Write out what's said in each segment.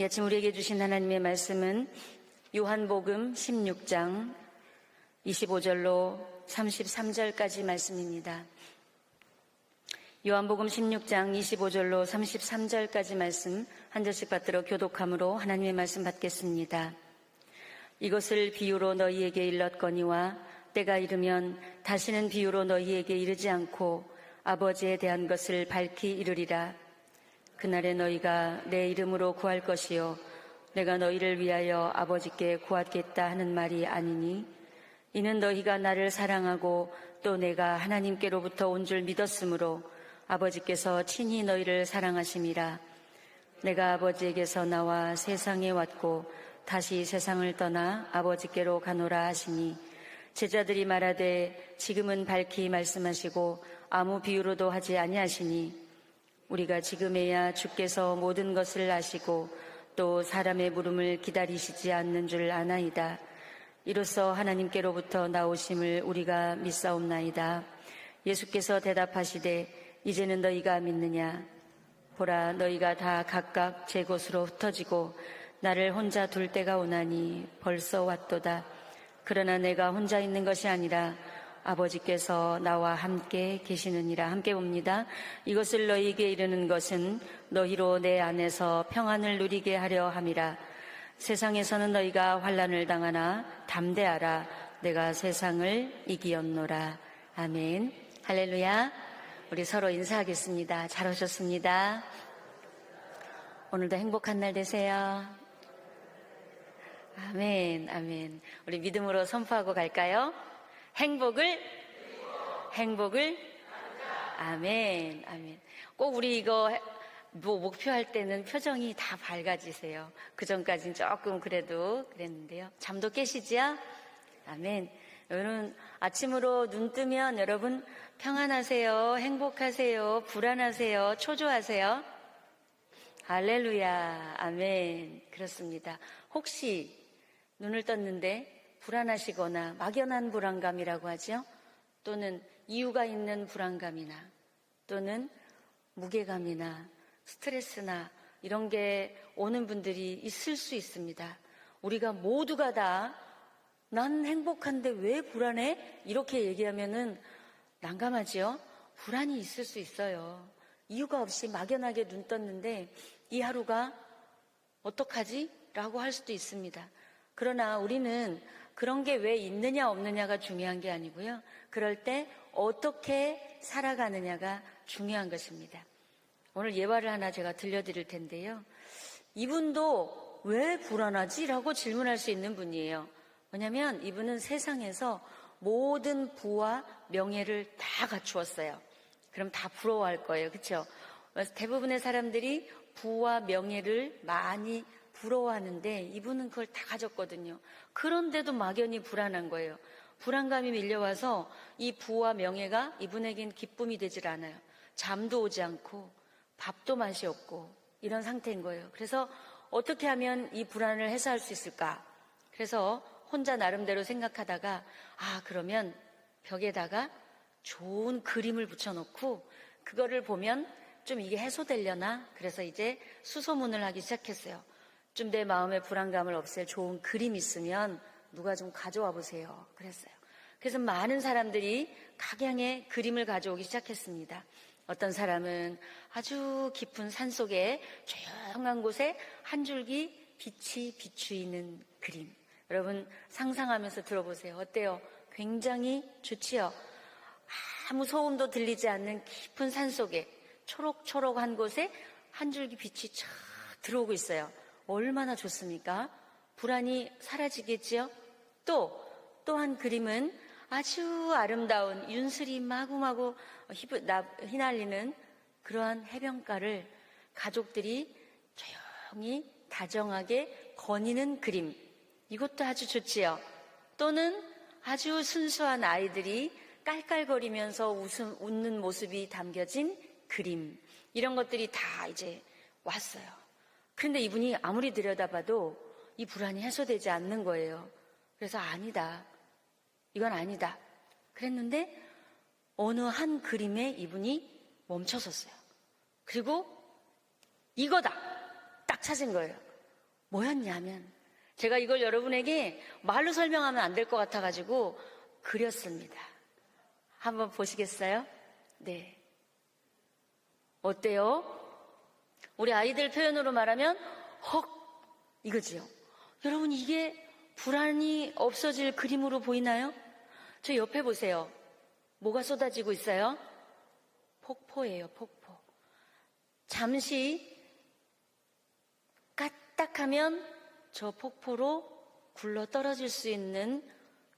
이 아침 우리에게 주신 하나님의 말씀은 요한복음 16장 25절로 33절까지 말씀입니다. 요한복음 16장 25절로 33절까지 말씀 한 절씩 받들어 교독함으로 하나님의 말씀 받겠습니다. 이것을 비유로 너희에게 일렀거니와 때가 이르면 다시는 비유로 너희에게 이르지 않고 아버지에 대한 것을 밝히 이르리라. 그날에 너희가 내 이름으로 구할 것이요. 내가 너희를 위하여 아버지께 구하겠다 하는 말이 아니니 이는 너희가 나를 사랑하고 또 내가 하나님께로부터 온 줄 믿었으므로 아버지께서 친히 너희를 사랑하심이라. 내가 아버지에게서 나와 세상에 왔고 다시 세상을 떠나 아버지께로 가노라 하시니 제자들이 말하되 지금은 밝히 말씀하시고 아무 비유로도 하지 아니하시니 우리가 지금에야 주께서 모든 것을 아시고 또 사람의 물음을 기다리시지 않는 줄 아나이다. 이로써 하나님께로부터 나오심을 우리가 믿사옵나이다. 예수께서 대답하시되 이제는 너희가 믿느냐? 보라 너희가 다 각각 제 곳으로 흩어지고 나를 혼자 둘 때가 오나니 벌써 왔도다. 그러나 내가 혼자 있는 것이 아니라 아버지께서 나와 함께 계시느니라 함께 봅니다. 이것을 너희에게 이르는 것은 너희로 내 안에서 평안을 누리게 하려 함이라. 세상에서는 너희가 환란을 당하나 담대하라. 내가 세상을 이기었노라. 아멘. 할렐루야. 우리 서로 인사하겠습니다. 잘 오셨습니다. 오늘도 행복한 날 되세요. 아멘, 아멘. 우리 믿음으로 선포하고 갈까요? 행복을, 행복을, 아멘, 아멘. 꼭 우리 이거 뭐 목표할 때는 표정이 다 밝아지세요. 그 전까지는 조금 그래도 그랬는데요. 잠도 깨시지요? 아멘. 여러분, 아침으로 눈 뜨면 여러분 평안하세요, 행복하세요, 불안하세요, 초조하세요? 할렐루야, 아멘. 그렇습니다. 혹시 눈을 떴는데 불안하시거나 막연한 불안감이라고 하죠? 또는 이유가 있는 불안감이나 또는 무게감이나 스트레스나 이런 게 오는 분들이 있을 수 있습니다. 우리가 모두가 다 난 행복한데 왜 불안해? 이렇게 얘기하면은 난감하지요? 불안이 있을 수 있어요. 이유가 없이 막연하게 눈 떴는데 이 하루가 어떡하지? 라고 할 수도 있습니다. 그러나 우리는 그런 게 왜 있느냐 없느냐가 중요한 게 아니고요. 그럴 때 어떻게 살아가느냐가 중요한 것입니다. 오늘 예화를 하나 제가 들려드릴 텐데요. 이분도 왜 불안하지? 라고 질문할 수 있는 분이에요. 왜냐면 이분은 세상에서 모든 부와 명예를 다 갖추었어요. 그럼 다 부러워할 거예요. 그렇죠? 대부분의 사람들이 부와 명예를 많이 부러워하는데 이분은 그걸 다 가졌거든요. 그런데도 막연히 불안한 거예요. 불안감이 밀려와서 이 부와 명예가 이분에겐 기쁨이 되질 않아요. 잠도 오지 않고 밥도 맛이 없고 이런 상태인 거예요. 그래서 어떻게 하면 이 불안을 해소할 수 있을까? 그래서 혼자 나름대로 생각하다가 아 그러면 벽에다가 좋은 그림을 붙여놓고 그거를 보면 좀 이게 해소되려나? 그래서 이제 수소문을 하기 시작했어요. 좀 내 마음의 불안감을 없앨 좋은 그림 있으면 누가 좀 가져와 보세요. 그랬어요. 그래서 많은 사람들이 각양의 그림을 가져오기 시작했습니다. 어떤 사람은 아주 깊은 산 속에 조용한 곳에 한 줄기 빛이 비추이는 그림. 여러분 상상하면서 들어보세요. 어때요? 굉장히 좋지요? 아무 소음도 들리지 않는 깊은 산 속에 초록초록한 곳에 한 줄기 빛이 쫙 들어오고 있어요. 얼마나 좋습니까? 불안이 사라지겠지요? 또, 또한 그림은 아주 아름다운 윤슬이 마구마구 휘날리는 그러한 해변가를 가족들이 조용히 다정하게 거니는 그림. 이것도 아주 좋지요. 또는 아주 순수한 아이들이 깔깔거리면서 웃음, 웃는 모습이 담겨진 그림. 이런 것들이 다 이제 왔어요. 그런데 이분이 아무리 들여다봐도 이 불안이 해소되지 않는 거예요. 그래서 아니다. 이건 아니다. 그랬는데 어느 한 그림에 이분이 멈춰섰어요. 그리고 이거다! 딱 찾은 거예요. 뭐였냐면 제가 이걸 여러분에게 말로 설명하면 안 될 것 같아가지고 그렸습니다. 한번 보시겠어요? 네. 어때요? 우리 아이들 표현으로 말하면 헉 이거지요. 여러분 이게 불안이 없어질 그림으로 보이나요? 저 옆에 보세요. 뭐가 쏟아지고 있어요? 폭포예요, 폭포. 잠시 까딱하면 저 폭포로 굴러 떨어질 수 있는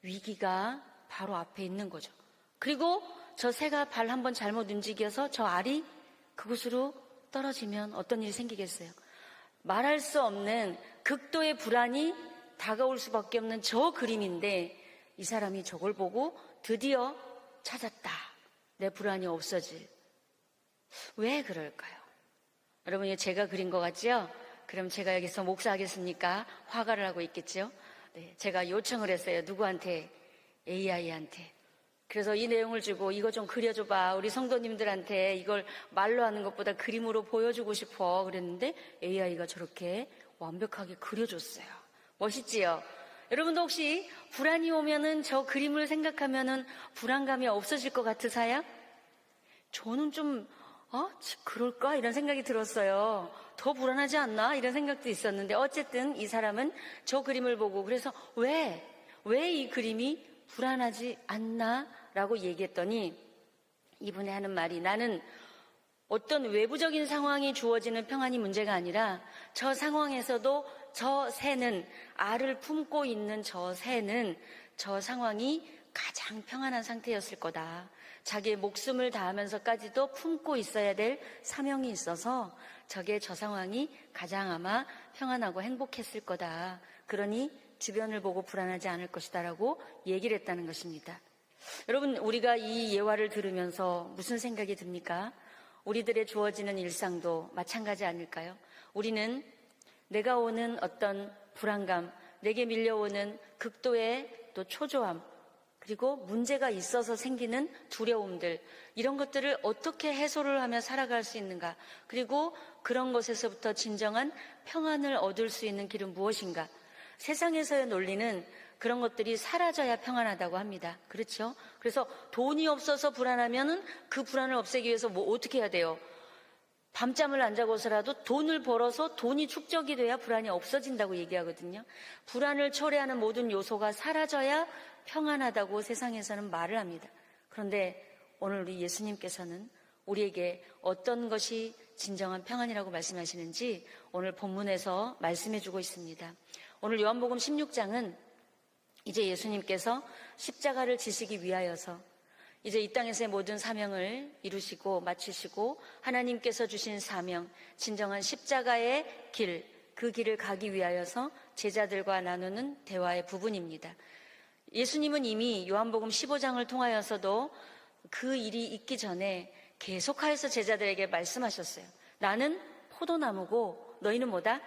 위기가 바로 앞에 있는 거죠. 그리고 저 새가 발 한번 잘못 움직여서 저 알이 그곳으로 떨어지면 어떤 일이 생기겠어요? 말할 수 없는 극도의 불안이 다가올 수밖에 없는 저 그림인데 이 사람이 저걸 보고 드디어 찾았다. 내 불안이 없어질. 왜 그럴까요? 여러분, 이거 제가 그린 것 같죠? 그럼 제가 여기서 목사하겠습니까? 화가를 하고 있겠죠? 네, 제가 요청을 했어요. 누구한테? AI한테. 그래서 이 내용을 주고 이거 좀 그려줘봐. 우리 성도님들한테 이걸 말로 하는 것보다 그림으로 보여주고 싶어. 그랬는데 AI가 저렇게 완벽하게 그려줬어요. 멋있지요? 여러분도 혹시 불안이 오면은 저 그림을 생각하면은 불안감이 없어질 것 같으세요? 저는 좀, 어? 그럴까? 이런 생각이 들었어요. 더 불안하지 않나? 이런 생각도 있었는데, 어쨌든 이 사람은 저 그림을 보고, 그래서 왜, 왜 이 그림이 불안하지 않나? 라고 얘기했더니, 이분이 하는 말이 나는 어떤 외부적인 상황이 주어지는 평안이 문제가 아니라 저 상황에서도 저 새는 알을 품고 있는 저 새는 저 상황이 가장 평안한 상태였을 거다. 자기의 목숨을 다하면서까지도 품고 있어야 될 사명이 있어서 저게 저 상황이 가장 아마 평안하고 행복했을 거다. 그러니 주변을 보고 불안하지 않을 것이다라고 얘기를 했다는 것입니다. 여러분, 우리가 이 예화를 들으면서 무슨 생각이 듭니까? 우리들의 주어지는 일상도 마찬가지 아닐까요? 우리는 내가 오는 어떤 불안감, 내게 밀려오는 극도의 또 초조함, 그리고 문제가 있어서 생기는 두려움들, 이런 것들을 어떻게 해소를 하며 살아갈 수 있는가, 그리고 그런 것에서부터 진정한 평안을 얻을 수 있는 길은 무엇인가. 세상에서의 논리는 그런 것들이 사라져야 평안하다고 합니다. 그렇죠? 그래서 돈이 없어서 불안하면은 그 불안을 없애기 위해서 뭐 어떻게 해야 돼요? 밤잠을 안 자고서라도 돈을 벌어서 돈이 축적이 돼야 불안이 없어진다고 얘기하거든요. 불안을 초래하는 모든 요소가 사라져야 평안하다고 세상에서는 말을 합니다. 그런데 오늘 우리 예수님께서는 우리에게 어떤 것이 진정한 평안이라고 말씀하시는지 오늘 본문에서 말씀해 주고 있습니다. 오늘 요한복음 16장은 이제 예수님께서 십자가를 지시기 위하여서 이제 이 땅에서의 모든 사명을 이루시고 마치시고 하나님께서 주신 사명, 진정한 십자가의 길, 그 길을 가기 위하여서 제자들과 나누는 대화의 부분입니다. 예수님은 이미 요한복음 15장을 통하여서도 그 일이 있기 전에 계속하여서 제자들에게 말씀하셨어요. 나는 포도나무고 너희는 뭐다?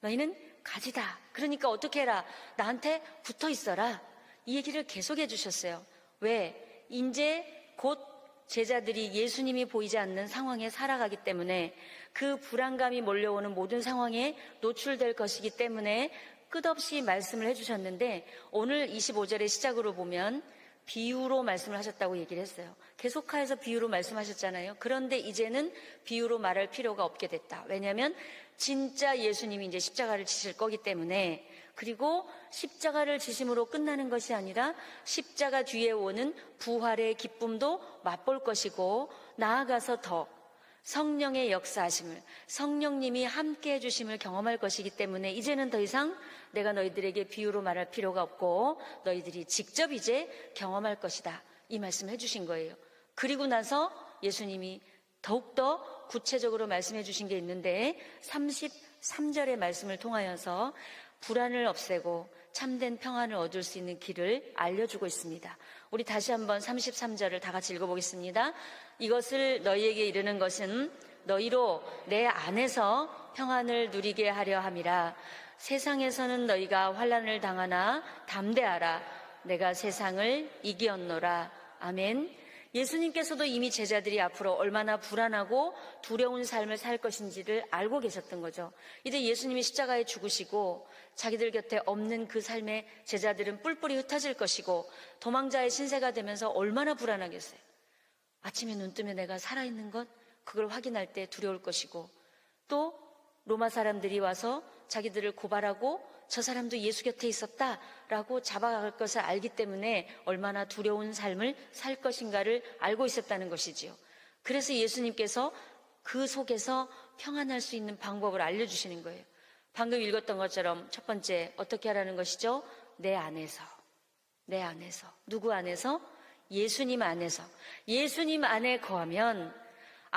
너희는 가지다. 그러니까 어떻게 해라? 나한테 붙어 있어라. 이 얘기를 계속 해주셨어요. 왜? 이제 곧 제자들이 예수님이 보이지 않는 상황에 살아가기 때문에 그 불안감이 몰려오는 모든 상황에 노출될 것이기 때문에 끝없이 말씀을 해주셨는데 오늘 25절의 시작으로 보면 비유로 말씀을 하셨다고 얘기를 했어요. 계속하여서 비유로 말씀하셨잖아요. 그런데 이제는 비유로 말할 필요가 없게 됐다. 왜냐하면 진짜 예수님이 이제 십자가를 지실 거기 때문에 그리고 십자가를 지심으로 끝나는 것이 아니라 십자가 뒤에 오는 부활의 기쁨도 맛볼 것이고 나아가서 더 성령의 역사하심을 성령님이 함께 해주심을 경험할 것이기 때문에 이제는 더 이상 내가 너희들에게 비유로 말할 필요가 없고 너희들이 직접 이제 경험할 것이다. 이 말씀 해주신 거예요. 그리고 나서 예수님이 더욱더 구체적으로 말씀해 주신 게 있는데 33절의 말씀을 통하여서 불안을 없애고 참된 평안을 얻을 수 있는 길을 알려주고 있습니다. 우리 다시 한번 33절을 다 같이 읽어보겠습니다. 이것을 너희에게 이르는 것은 너희로 내 안에서 평안을 누리게 하려 함이라. 세상에서는 너희가 환란을 당하나 담대하라. 내가 세상을 이기었노라. 아멘. 예수님께서도 이미 제자들이 앞으로 얼마나 불안하고 두려운 삶을 살 것인지를 알고 계셨던 거죠. 이제 예수님이 십자가에 죽으시고 자기들 곁에 없는 그 삶에 제자들은 뿔뿔이 흩어질 것이고 도망자의 신세가 되면서 얼마나 불안하겠어요. 아침에 눈 뜨면 내가 살아있는 것 그걸 확인할 때 두려울 것이고 또 로마 사람들이 와서 자기들을 고발하고 저 사람도 예수 곁에 있었다라고 잡아갈 것을 알기 때문에 얼마나 두려운 삶을 살 것인가를 알고 있었다는 것이지요. 그래서 예수님께서 그 속에서 평안할 수 있는 방법을 알려주시는 거예요. 방금 읽었던 것처럼 첫 번째 어떻게 하라는 것이죠? 내 안에서. 내 안에서. 누구 안에서? 예수님 안에서. 예수님 안에 거하면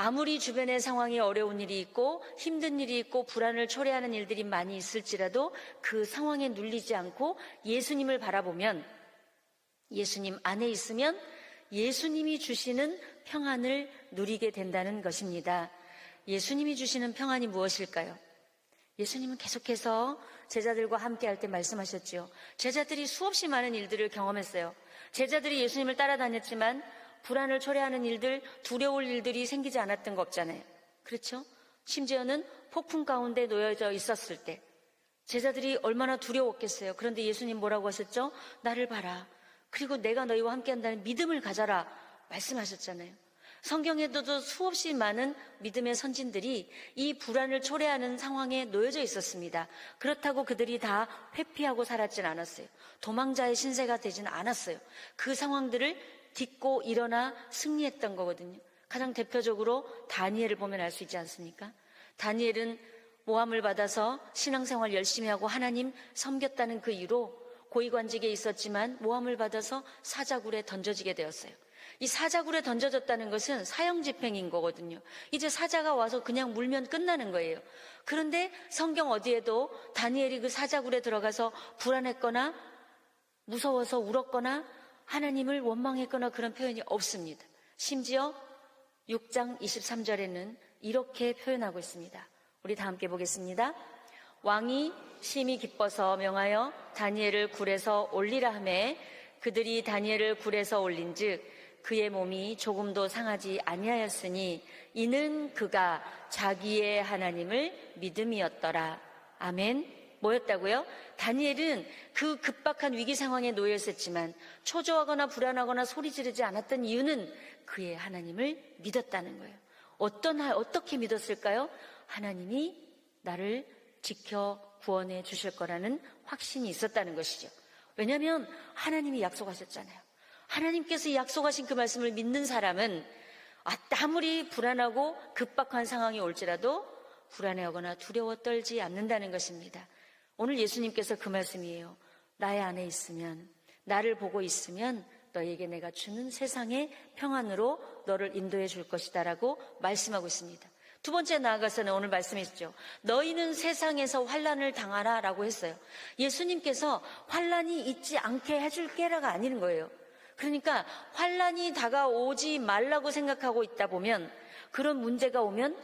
아무리 주변의 상황이 어려운 일이 있고 힘든 일이 있고 불안을 초래하는 일들이 많이 있을지라도 그 상황에 눌리지 않고 예수님을 바라보면 예수님 안에 있으면 예수님이 주시는 평안을 누리게 된다는 것입니다. 예수님이 주시는 평안이 무엇일까요? 예수님은 계속해서 제자들과 함께 할 때 말씀하셨지요. 제자들이 수없이 많은 일들을 경험했어요. 제자들이 예수님을 따라다녔지만 불안을 초래하는 일들, 두려울 일들이 생기지 않았던 거 없잖아요. 그렇죠? 심지어는 폭풍 가운데 놓여져 있었을 때 제자들이 얼마나 두려웠겠어요. 그런데 예수님 뭐라고 하셨죠? 나를 봐라. 그리고 내가 너희와 함께 한다는 믿음을 가져라. 말씀하셨잖아요. 성경에도 수없이 많은 믿음의 선진들이 이 불안을 초래하는 상황에 놓여져 있었습니다. 그렇다고 그들이 다 회피하고 살았진 않았어요. 도망자의 신세가 되진 않았어요. 그 상황들을 딛고 일어나 승리했던 거거든요. 가장 대표적으로 다니엘을 보면 알 수 있지 않습니까? 다니엘은 모함을 받아서 신앙생활 열심히 하고 하나님 섬겼다는 그 이유로 고위관직에 있었지만 모함을 받아서 사자굴에 던져지게 되었어요. 이 사자굴에 던져졌다는 것은 사형 집행인 거거든요. 이제 사자가 와서 그냥 물면 끝나는 거예요. 그런데 성경 어디에도 다니엘이 그 사자굴에 들어가서 불안했거나 무서워서 울었거나 하나님을 원망했거나 그런 표현이 없습니다. 심지어 6장 23절에는 이렇게 표현하고 있습니다. 우리 다 함께 보겠습니다. 왕이 심히 기뻐서 명하여 다니엘을 굴에서 올리라 하매 그들이 다니엘을 굴에서 올린즉 그의 몸이 조금도 상하지 아니하였으니 이는 그가 자기의 하나님을 믿음이었더라. 아멘. 뭐였다고요? 다니엘은 그 급박한 위기 상황에 놓여 있었지만 초조하거나 불안하거나 소리 지르지 않았던 이유는 그의 하나님을 믿었다는 거예요. 어떤 어떻게 믿었을까요? 하나님이 나를 지켜 구원해 주실 거라는 확신이 있었다는 것이죠. 왜냐하면 하나님이 약속하셨잖아요. 하나님께서 약속하신 그 말씀을 믿는 사람은 아무리 불안하고 급박한 상황이 올지라도 불안해하거나 두려워 떨지 않는다는 것입니다. 오늘 예수님께서 그 말씀이에요. 나의 안에 있으면, 나를 보고 있으면 너에게 내가 주는 세상의 평안으로 너를 인도해 줄 것이다 라고 말씀하고 있습니다. 두 번째 나아가서는 오늘 말씀했죠. 너희는 세상에서 환란을 당하라 라고 했어요. 예수님께서 환란이 있지 않게 해줄게라가 아닌 거예요. 그러니까 환란이 다가오지 말라고 생각하고 있다 보면 그런 문제가 오면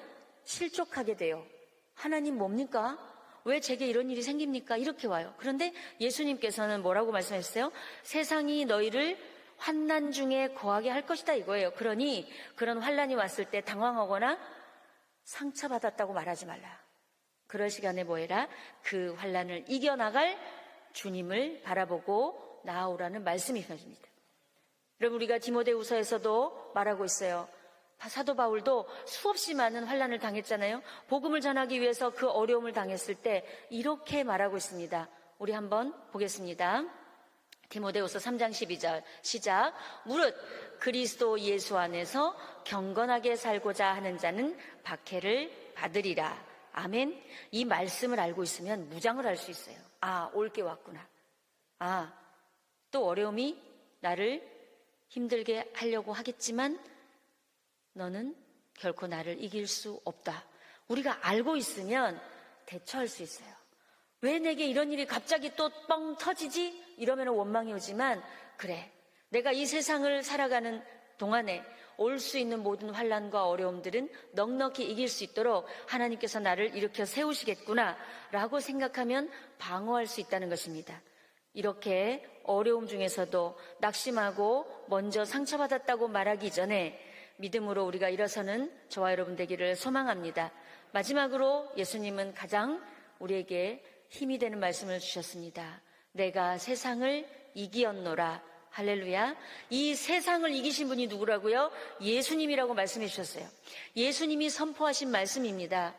실족하게 돼요. 하나님 뭡니까? 왜 제게 이런 일이 생깁니까? 이렇게 와요. 그런데 예수님께서는 뭐라고 말씀하셨어요? 세상이 너희를 환난 중에 거하게 할 것이다 이거예요. 그러니 그런 환란이 왔을 때 당황하거나 상처받았다고 말하지 말라. 그럴 시간에 뭐해라? 그 환란을 이겨나갈 주님을 바라보고 나아오라는 말씀이 있습니다. 여러분 우리가 디모데후서에서도 말하고 있어요. 사도 바울도 수없이 많은 환란을 당했잖아요. 복음을 전하기 위해서 그 어려움을 당했을 때 이렇게 말하고 있습니다. 우리 한번 보겠습니다. 디모데후서 3장 12절 시작. 무릇 그리스도 예수 안에서 경건하게 살고자 하는 자는 박해를 받으리라. 아멘. 이 말씀을 알고 있으면 무장을 할 수 있어요. 아, 올 게 왔구나. 아, 또 어려움이 나를 힘들게 하려고 하겠지만 너는 결코 나를 이길 수 없다. 우리가 알고 있으면 대처할 수 있어요. 왜 내게 이런 일이 갑자기 또 뻥 터지지? 이러면 원망이 오지만 그래. 내가 이 세상을 살아가는 동안에 올 수 있는 모든 환란과 어려움들은 넉넉히 이길 수 있도록 하나님께서 나를 일으켜 세우시겠구나 라고 생각하면 방어할 수 있다는 것입니다. 이렇게 어려움 중에서도 낙심하고 먼저 상처받았다고 말하기 전에 믿음으로 우리가 일어서는 저와 여러분 되기를 소망합니다. 마지막으로 예수님은 가장 우리에게 힘이 되는 말씀을 주셨습니다. 내가 세상을 이기었노라. 할렐루야. 이 세상을 이기신 분이 누구라고요? 예수님이라고 말씀해 주셨어요. 예수님이 선포하신 말씀입니다.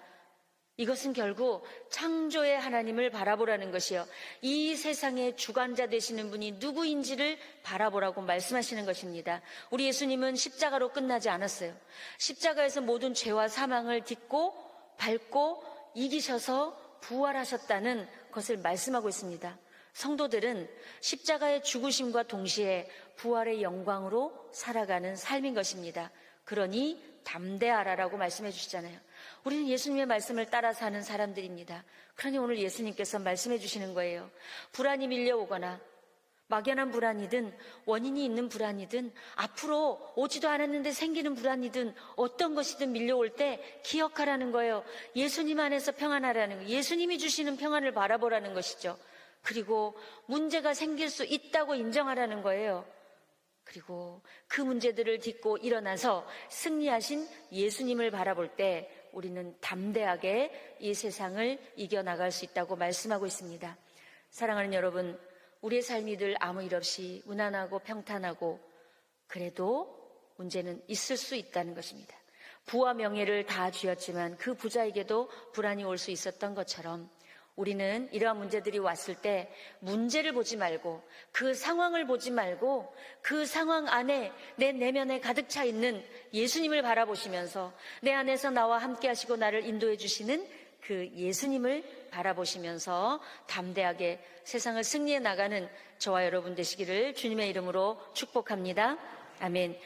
이것은 결국 창조의 하나님을 바라보라는 것이요. 이 세상의 주관자 되시는 분이 누구인지를 바라보라고 말씀하시는 것입니다. 우리 예수님은 십자가로 끝나지 않았어요. 십자가에서 모든 죄와 사망을 딛고 밟고 이기셔서 부활하셨다는 것을 말씀하고 있습니다. 성도들은 십자가의 죽으심과 동시에 부활의 영광으로 살아가는 삶인 것입니다. 그러니 담대하라라고 말씀해 주시잖아요. 우리는 예수님의 말씀을 따라 사는 사람들입니다. 그러니 오늘 예수님께서 말씀해 주시는 거예요. 불안이 밀려오거나 막연한 불안이든 원인이 있는 불안이든 앞으로 오지도 않았는데 생기는 불안이든 어떤 것이든 밀려올 때 기억하라는 거예요. 예수님 안에서 평안하라는 거. 예수님이 주시는 평안을 바라보라는 것이죠. 그리고 문제가 생길 수 있다고 인정하라는 거예요. 그리고 그 문제들을 딛고 일어나서 승리하신 예수님을 바라볼 때 우리는 담대하게 이 세상을 이겨나갈 수 있다고 말씀하고 있습니다. 사랑하는 여러분, 우리의 삶이 늘 아무 일 없이 무난하고 평탄하고 그래도 문제는 있을 수 있다는 것입니다. 부와 명예를 다 쥐었지만 그 부자에게도 불안이 올 수 있었던 것처럼 우리는 이러한 문제들이 왔을 때 문제를 보지 말고 그 상황을 보지 말고 그 상황 안에 내 내면에 가득 차 있는 예수님을 바라보시면서 내 안에서 나와 함께 하시고 나를 인도해 주시는 그 예수님을 바라보시면서 담대하게 세상을 승리해 나가는 저와 여러분 되시기를 주님의 이름으로 축복합니다. 아멘.